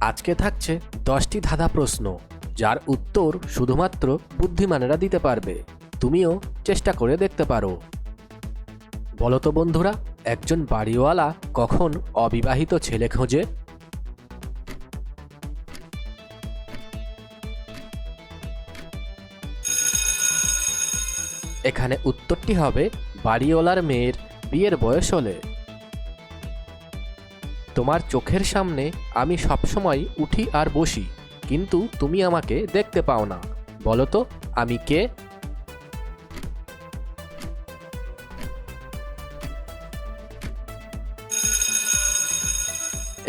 আজকে থাকছে দশটি ধাঁধা প্রশ্ন, যার উত্তর শুধুমাত্র বুদ্ধিমানেরা দিতে পারবে। তুমিও চেষ্টা করে দেখতে পারো। বলতো বন্ধুরা, একজন বাড়িওয়ালা কখন অবিবাহিত ছেলে খোঁজে? এখানে উত্তরটি হবে, বাড়িওয়ালার মেয়ের বিয়ের বয়স হলে। তোমার চোখের সামনে আমি সবসময় উঠি আর বসি, কিন্তু তুমি আমাকে দেখতে পাও না। বলো তো, আমি কে?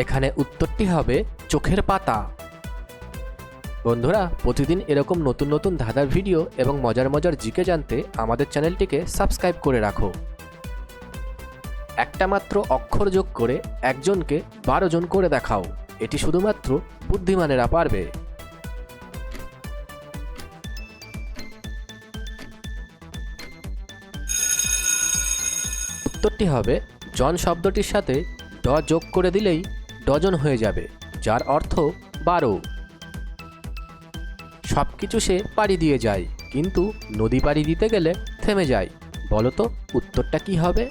এখানে উত্তরটি হবে, চোখের পাতা। বন্ধুরা, প্রতিদিন এরকম নতুন নতুন ধাঁধার ভিডিও এবং মজার মজার জিকে জানতে আমাদের চ্যানেলটিকে সাবস্ক্রাইব করে রাখো। একটা মাত্র অক্ষর যোগ করে একজনকে বারো জন করে দেখাও। এটি শুধুমাত্র বুদ্ধিমানেরা পারবে। উত্তরটি হবে, জন শব্দটির সাথে ড যোগ করে দিলেই ডজন হয়ে যাবে, যার অর্থ বারো। সব কিছু সে পাড়ি দিয়ে যায়, কিন্তু নদী পাড়ি দিতে গেলে থেমে যায়। বলো তো, উত্তরটা কি হবে?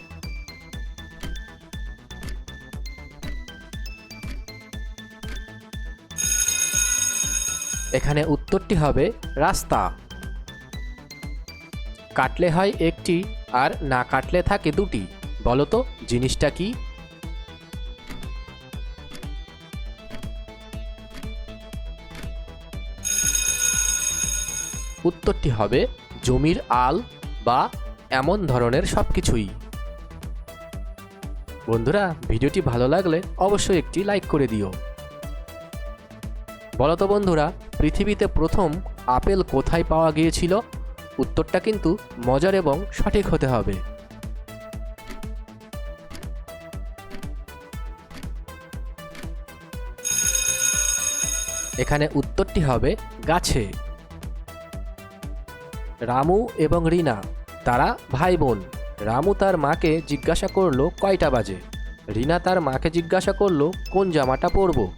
এখানে উত্তরটি হবে রাস্তা। কাটলে হয় একটি আর না কাটলে থাকে দুটি। বলো তো, জিনিসটা কি? উত্তরটি হবে জমির আল বা এমন ধরনের সব কিছুই বন্ধুরা, ভিডিওটি ভালো লাগলে অবশ্যই একটি লাইক করে দিও। বলতো বন্ধুরা পৃথিবীতে প্রথম আপেল কোথায় পাওয়া গিয়েছিল? উত্তরটা কিন্তু মজার এবং সঠিক হতে হবে। এখানে উত্তরটি হবে গাছে। রামু এবং রিনা, তারা ভাই বোন রামু তার মাকে জিজ্ঞাসা করল, কয়টা বাজে? রিনা তার মাকে জিজ্ঞাসা করল, কোন জামাটা পরবো?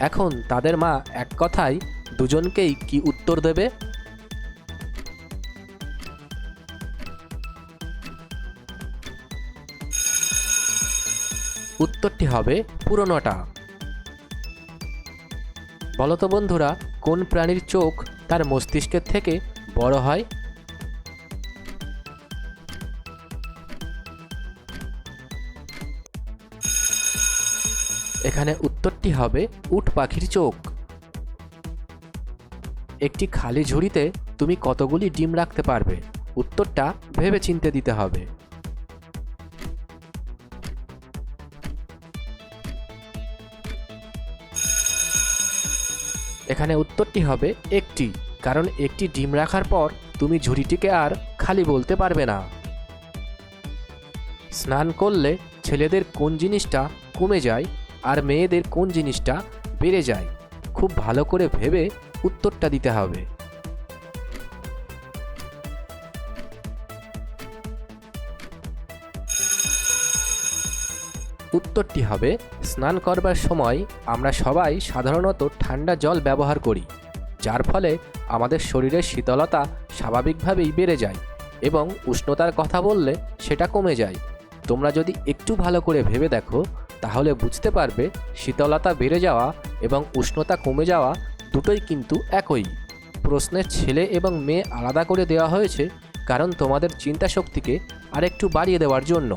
এখন তাদের মা এক কথায় দুজনকেই কি উত্তর দেবে? উত্তরটি হবে পুরনোটা। বলতো বন্ধুরা, কোন প্রাণীর চোখ তার মস্তিষ্কের থেকে বড় হয়? এখানে উত্তরটি হবে উট পাখির চোখ। একটি খালি ঝুড়িতে তুমি কতগুলি ডিম রাখতে পারবে? উত্তরটা ভেবে চিনতে দিতে হবে। এখানে উত্তরটি হবে একটি, কারণ একটি ডিম রাখার পর তুমি ঝুড়িটিকে আর খালি বলতে পারবে না। স্নান করলে ছেলেদের কোন জিনিসটা কমে যায় আর মেয়েদের কোন জিনিসটা বেড়ে যায়, খুব ভালো করে ভেবে উত্তরটা দিতে হবে। উত্তরটি হবে, স্নান করবার সময় আমরা সবাই সাধারণত ঠান্ডা জল ব্যবহার করি, যার ফলে আমাদের শরীরের শীতলতা স্বাভাবিকভাবেই বেড়ে যায় এবং উষ্ণতার কথা বললে সেটা কমে যায়। তোমরা যদি একটু ভালো করে ভেবে দেখো, তাহলে বুঝতে পারবে শীতলতা বেড়ে যাওয়া এবং উষ্ণতা কমে যাওয়া দুটোই কিন্তু একই। প্রশ্নের ছেলে এবং মেয়ে আলাদা করে দেওয়া হয়েছে, কারণ তোমাদের চিন্তা শক্তিকে আরেকটু বাড়িয়ে দেওয়ার জন্য।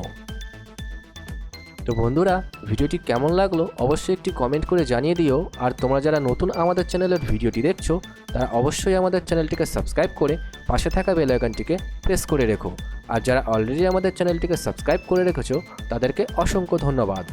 তো বন্ধুরা, ভিডিওটি কেমন লাগল অবশ্যই একটি কমেন্ট করে জানিয়ে দিও, আর তোমরা যারা নতুন আমাদের চ্যানেলের ভিডিওটি দেখছ, তারা অবশ্যই আমাদের চ্যানেলটিকে সাবস্ক্রাইব করে পাশে থাকা বেল আইকনটিকে প্রেস করে রেখো। আর যারা অলরেডি আমাদের চ্যানেলটিকে সাবস্ক্রাইব করে রেখেছো, তাদেরকে অসংখ্য ধন্যবাদ।